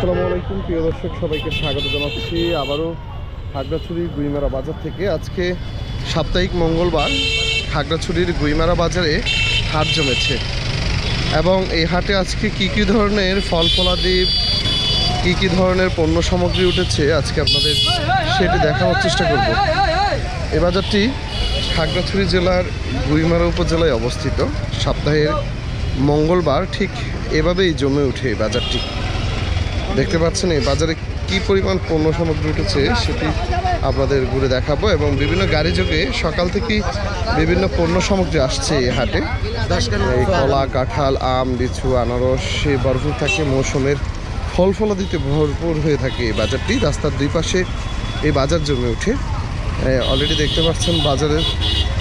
আসসালামু আলাইকুম, প্রিয় দর্শক, সবাইকে স্বাগত জানাচ্ছি আবারও খাগড়াছড়ির গুইমারা বাজার থেকে। আজকে সাপ্তাহিক মঙ্গলবার খাগড়াছড়ির গুইমারা বাজারে হাট জমেছে। এবং এই হাটে আজকে কি কি ধরনের ফল ফলাদি, কি কি ধরনের পণ্য সামগ্রী উঠেছে, আজকে আপনাদের সেটি দেখানোর চেষ্টা করব। এই বাজারটি খাগড়াছড়ি জেলার গুইমারা উপজেলায় অবস্থিত। সপ্তাহের মঙ্গলবার ঠিক এভাবেই জমে ওঠে বাজারটি। দেখতে পাচ্ছেন এই বাজারে কি পরিমাণ পণ্য সামগ্রী উঠেছে সেটি আপনাদের ঘুরে দেখাবো এবং বিভিন্ন গাড়ি যোগে সকাল থেকেই বিভিন্ন পণ্য সামগ্রী আসছে এই হাটে। এই কলা, কাঁঠাল, আম, লিচু, আনারস, সে ভরপুর থাকে, মৌসুমের ফল ফলাদিতে ভরপুর হয়ে থাকে এই বাজারটি। রাস্তার দুই পাশে এই বাজার জমে ওঠে। অলরেডি দেখতে পাচ্ছেন বাজারের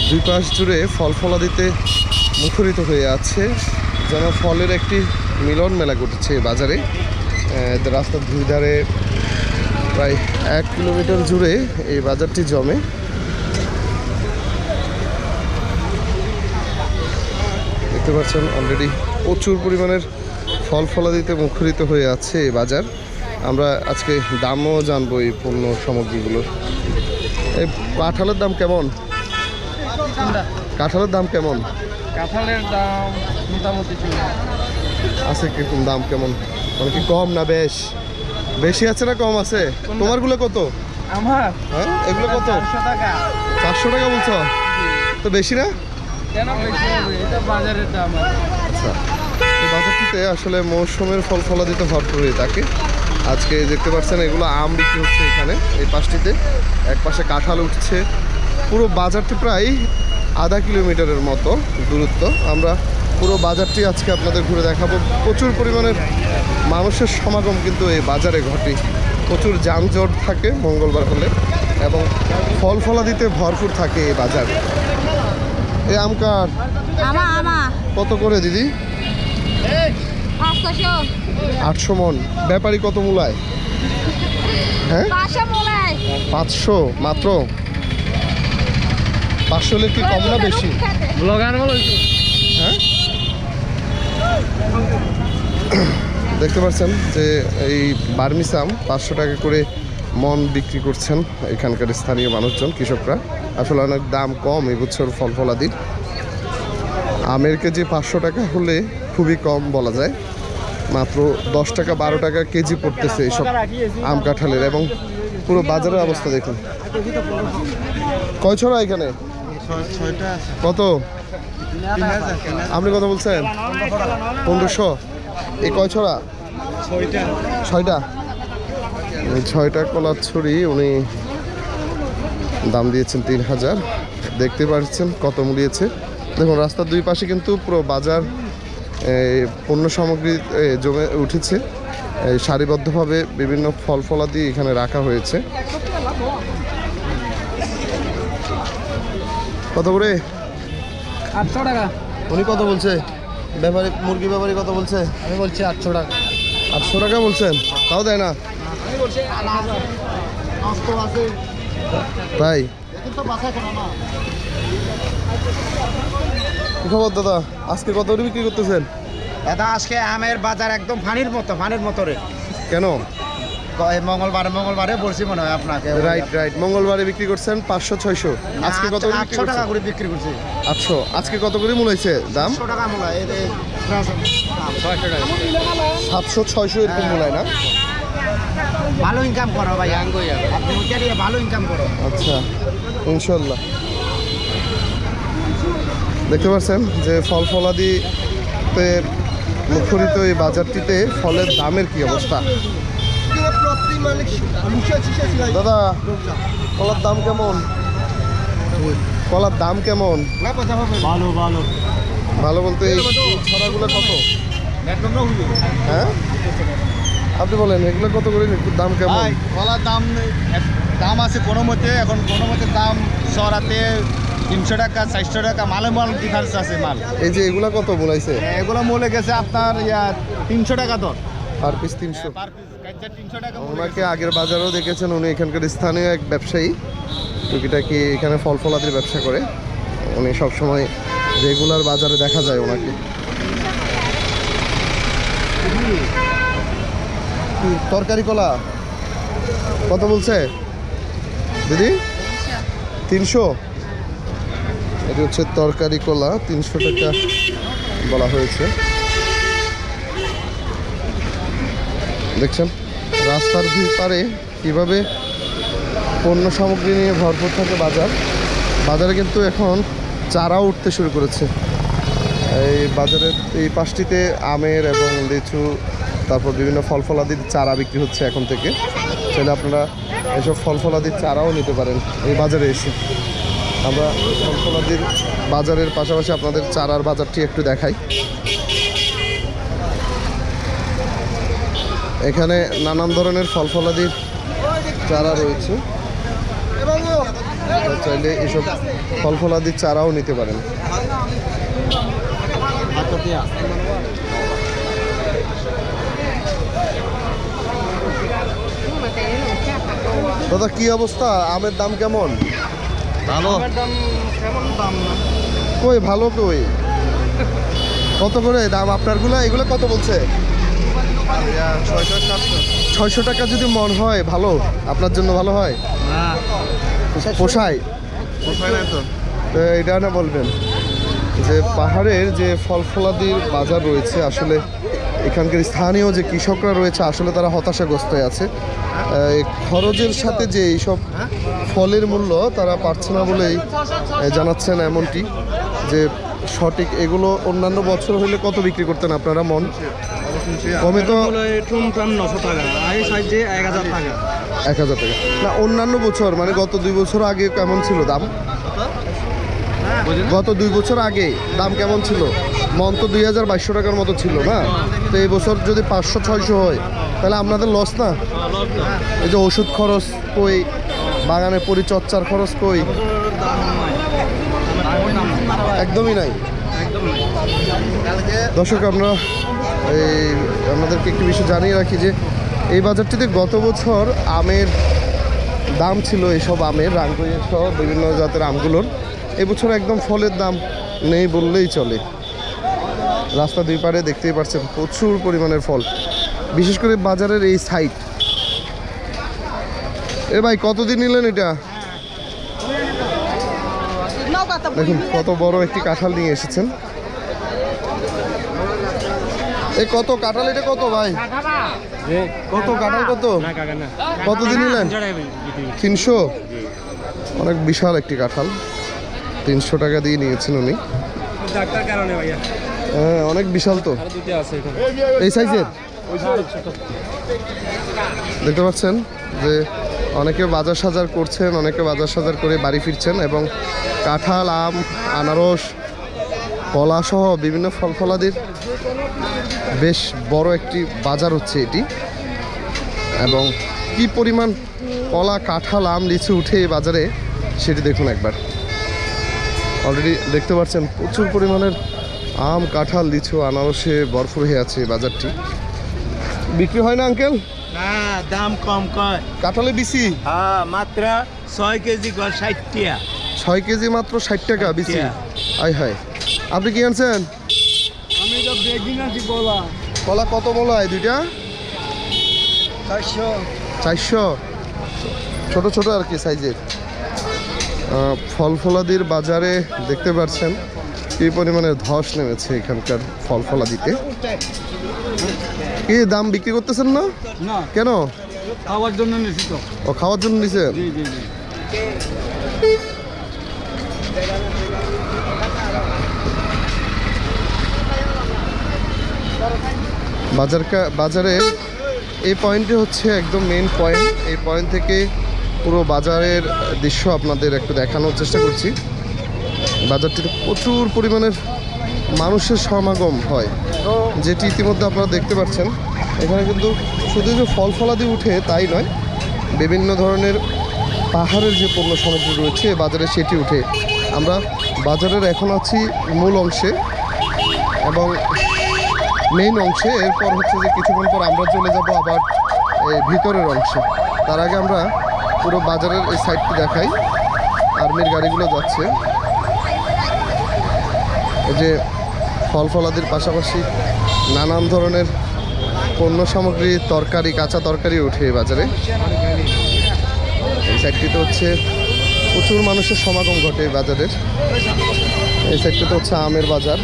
দুই পাশ জুড়ে ফল ফলাদিতে মুখরিত হয়ে আছে। যেন ফলের একটি মিলন মেলা ঘটেছে বাজারে। রাস্তার দুই ধারে প্রায় এক কিলোমিটার জুড়ে এই বাজারটি জমে। দেখতে পাচ্ছেন অলরেডি প্রচুর পরিমাণের ফল ফলাদিতে মুখরিত হয়ে আছে এই বাজার। আমরা আজকে দামও জানব এই পণ্য সামগ্রীগুলোর। এই কাঁঠালের দাম কেমন? কাঁঠালের দাম কেমন? কাঁঠালের দাম মোটামুটি আছে কীরকম দাম কেমন? মানে কি কম না বেশ? বেশি আছে না কম আছে? তোমারগুলো কত? আমার? হ্যাঁ এগুলো কত? চারশো টাকা। চারশো টাকা বলছো? তো বেশি না? কেন বেশি হবে? এটা বাজারের দাম আচ্ছা। এই বাজারটিতে আসলে মৌসুমের ফল ফলাদিতে ভরপুর হয়ে থাকে আজকে দেখতে পাচ্ছেন এগুলো আম বিক্রি হচ্ছে এখানে এই পাশটিতে। এক পাশে কাঁঠাল উঠছে। পুরো বাজারটি প্রায় আধা কিলোমিটারের মতো দূরত্ব। আমরা পুরো বাজারটি আজকে আপনাদের ঘুরে দেখাবো। প্রচুর পরিমাণের মানুষের সমাগম কিন্তু এই বাজারে ঘটে। প্রচুর যানজট থাকে মঙ্গলবার হলে এবং ফল ফলাদিতে ভরপুর থাকে এই বাজার। এই আম কাঠ আমা আমা। কত করে দিদি? আটশো মন। ব্যাপারী কত মূলায়? হ্যাঁ? পাঁচশো মাত্র? পাঁচশো হলে কি কম না বেশি? ব্লগার। হ্যাঁ? দেখতে পাচ্ছেন যে এই বার্মিসাম পাঁচশো টাকা করে মন বিক্রি করছেন এখানকার স্থানীয় মানুষজন কৃষকরা। আসলে অনেক দাম কম এই বছর ফল ফলাদির আমের কেজি পাঁচশো টাকা হলে খুবই কম বলা যায়। মাত্র দশ টাকা বারো টাকা কেজি পড়তেছে এইসব আম কাঁঠালের এবং পুরো বাজারের অবস্থা দেখুন। কয় ছড়া এখানে? কত? আপনি কত বলছেন? পনেরোশো? এই কয় ছড়া? ছয়টা। ছয়টা কলার ছড়ি উনি দাম দিয়েছেন তিন হাজার। দেখতে পাচ্ছেন কত মূলিয়েছে দেখুন, রাস্তার দুই পাশে কিন্তু পুরো বাজার পণ্য সামগ্রী জমে উঠেছে। সারিবদ্ধভাবে বিভিন্ন ফল ফলাদি এখানে রাখা হয়েছে। কত করে? আটশো টাকা। উনি কত বলছে? ব্যাপারী মুরগি ব্যাপারী কত বলছে? আমি বলছি আটশো টাকা। আটশো টাকা বলছেন? তাও দেয় না? তাই? কি খবর দাদা? আজকে কত করে বিক্রি করতেছেন? দাদা আজকে আমের বাজার একদম ফানির মতো ফানির মতো রে। কেন? মঙ্গলবারে মঙ্গলবারে বলছি মনে হয় আপনাকে। রাইট রাইট মঙ্গলবারে বিক্রি করছেন পাঁচশো ছয়শো। আজকে কত আটশো টাকা করে বিক্রি করছি। আটশো। আজকে কত করে দাম? টাকা সাতশো ছয়শো এরকম মূলায় না? ভালো ইনকাম করো ভাই আপনি ভালো ইনকাম করো। আচ্ছা ইনশাল্লাহ। দেখতে পাচ্ছেন যে ফল ফলাদিতে মুখরিত এই বাজারটিতে ফলের দামের কি অবস্থা? দাদা কলার দাম কেমন? কলার দাম কেমন? ভালো ভালো। ভালো বলতে এই ছড়াগুলো কত? হ্যাঁ? আপনি বলেন এগুলো কত করে একটু দাম কেমন? কলার দাম দাম আছে কোনো মতে এখন কোনো মতে দাম সরাতে তিনশো টাকা চারশো টাকা মালে মাল ডিফারেন্স আছে মাল। এই যে এগুলা কত বলাইছে? এগুলো মূলে গেছে আপনার ইয়া তিনশো টাকা দর। পার পিস তিনশো। Per piece. ওনাকে আগের বাজারেও দেখেছেন, উনি এখানকার স্থানীয় এক ব্যবসায়ী। টুকিটাকি এখানে ফল ফলাদির ব্যবসা করে। উনি সবসময় রেগুলার বাজারে দেখা যায় ওনাকে। তরকারি কলা? কত বলছে? দিদি? তিনশো? এটি হচ্ছে তরকারি কলা, তিনশো টাকা বলা হয়েছে। দেখছেন? রাস্তার দুই পারে কীভাবে পণ্য সামগ্রী নিয়ে ভরপুর থাকে বাজার, বাজারে কিন্তু এখন চারাও উঠতে শুরু করেছে। এই বাজারের এই পাশটিতে আমের এবং লিচু, তারপর বিভিন্ন ফল ফলাদির চারা বিক্রি হচ্ছে এখন থেকে। চাইলে আপনারা এসব ফল ফলাদির চারাও নিতে পারেন এই বাজারে এসে। আমরা ফল ফলাদির বাজারের পাশাপাশি আপনাদের চারার বাজারটি একটু দেখাই। এখানে নানান ধরনের ফল ফলাদির চারা রয়েছে। চাইলে এসব ফল ফলাদির চারাও নিতে পারেন। দাদা কি অবস্থা? আমের দাম কেমন? ভালো। কই ভালো কই? কত করে দাম? আপনারগুলো এগুলো কত বলছে? ছয়শো টাকা যদি মন হয় ভালো? আপনার জন্য ভালো হয়? পোষায়? তো। এটা না বলবেন? যে পাহাড়ের যে ফল ফলাদির বাজার রয়েছে আসলে এখানকার স্থানীয় যে কৃষকরা রয়েছে আসলে তারা হতাশাগ্রস্ত আছে। খরচের সাথে যে এইসব ফলের মূল্য তারা পাচ্ছে না বলেই জানাচ্ছেন এমনটি যে সঠিক এগুলো অন্যান্য বছর হলে কত বিক্রি করতেন আপনারা মন? কমে তো এক হাজার টাকা। না অন্যান্য বছর মানে গত দুই বছর আগে কেমন ছিল দাম? গত দুই বছর আগে দাম কেমন ছিল? মন তো দুই হাজার বাইশশো টাকার মতো ছিল না? তো এই বছর যদি পাঁচশো ছয়শো হয় তাহলে আপনাদের লস না? এই যে ওষুধ খরচ কই বাগানের পরিচর্যার খরচ কই? একদমই নাই। দর্শক আমরা এই আপনাদেরকে একটি বিষয় জানিয়ে রাখি যে এই বাজারটিতে গত বছর আমের দাম ছিল এসব আমের রাঙ্গুইয়ের সহ বিভিন্ন জাতের আমগুলোর। এবছর একদম ফলের দাম নেই বললেই চলে। রাস্তা দুই পারে দেখতেই পাচ্ছেন প্রচুর পরিমাণের ফল। বিশেষ করে বাজারের এই সাইড এ ভাই কতদিন নিলেন এটা? দেখুন কত বড় একটি কাঁঠাল নিয়ে এসেছেন। এই কত? কাঁঠাল এটা কত ভাই? কত? কাঁঠাল কত? কতদিন নিলেন? তিনশো? অনেক বিশাল একটি কাঁঠাল। তিনশো টাকা দিয়ে নিয়েছেন উনি। হ্যাঁ অনেক বিশাল তো। এই সাইজের? দেখতে পাচ্ছেন যে অনেকে বাজার সাজার করছেন, অনেকে বাজার সাজার করে বাড়ি ফিরছেন এবং কাঁঠাল, আম, আনারস কলা সহ বিভিন্ন ফল ফলাদির বেশ বড় একটি বাজার হচ্ছে এটি। এবং কি পরিমাণ কলা কাঁঠাল আম লিচু উঠে এই বাজারে সেটি দেখুন একবার। অলরেডি দেখতে পাচ্ছেন প্রচুর পরিমাণের আম কাঁঠাল লিচু আনারসে ভরপুর হয়ে আছে বাজারটি। বিক্রি হয় না আঙ্কেল? না দাম কম কয়। কাঁঠালে বিসি হ্যাঁ মাত্র ছয় কেজি ষাট টিয়া ছয় কেজি মাত্র ষাট টাকা বিসি টাকা। আয় হায়। আপনি কি আনছেন? আমি তো বেগিং আছি বলা কলা কত বলো হয় দুইটা? চারশো। চারশো? ছোট ছোট আর কি সাইজের। ফল ফলাদির বাজারে দেখতে পাচ্ছেন কি পরিমাণে ধস নেমেছে এখানকার ফল ফলাদিতে কি দাম বিক্রি করতেছেন না? না। কেন? খাওয়ার জন্য নিছি তো। ও খাওয়ার জন্য নিছেন? জি জি জি। বাজার কা- বাজারে এই পয়েন্টে হচ্ছে একদম মেন পয়েন্ট এই পয়েন্ট থেকে পুরো বাজারের দৃশ্য আপনাদের একটু দেখানোর চেষ্টা করছি। বাজারটিতে প্রচুর পরিমাণের মানুষের সমাগম হয়, যেটি ইতিমধ্যে আপনারা দেখতে পাচ্ছেন। এখানে কিন্তু শুধু যে ফল ফলাদি উঠে তাই নয়, বিভিন্ন ধরনের পাহাড়ের যে পণ্য সামগ্রী রয়েছে বাজারে সেটি উঠে। আমরা বাজারের এখন আছি মূল অংশে এবং মেইন অংশে, এরপর হচ্ছে যে কিছুক্ষণ পর আমরা চলে যাব আবার এই ভিতরের অংশে। তার আগে আমরা পুরো বাজারের এই সাইডটি দেখাই। আর্মির গাড়িগুলো যাচ্ছে। এই যে ফল ফলাদির পাশাপাশি নানান ধরনের পণ্য সামগ্রী, তরকারি, কাঁচা তরকারি এই বাজারে। এই সাইডটিতে হচ্ছে প্রচুর মানুষের সমাগম ঘটে এই বাজারের। এই সাইডটিতে হচ্ছে আমের বাজার।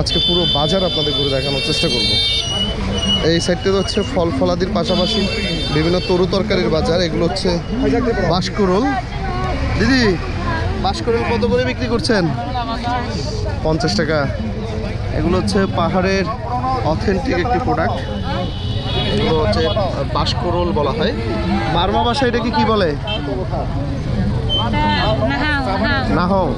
আজকে পুরো বাজার আপনাদের ঘুরে দেখানোর চেষ্টা করব। এই সাইডটিতে হচ্ছে ফল ফলাদির পাশাপাশি বিভিন্ন তরু তরকারির বাজার। এগুলো হচ্ছে বাঁশকুরল দিদি বাঁশকুরল কত করে বিক্রি করছেন? পঞ্চাশ টাকা। এগুলো হচ্ছে পাহাড়ের অথেন্টিক একটি প্রোডাক্ট এগুলো হচ্ছে বাঁশকুরল বলা হয়। বার্মা ভাষায় এটাকে কি বলে? নাহং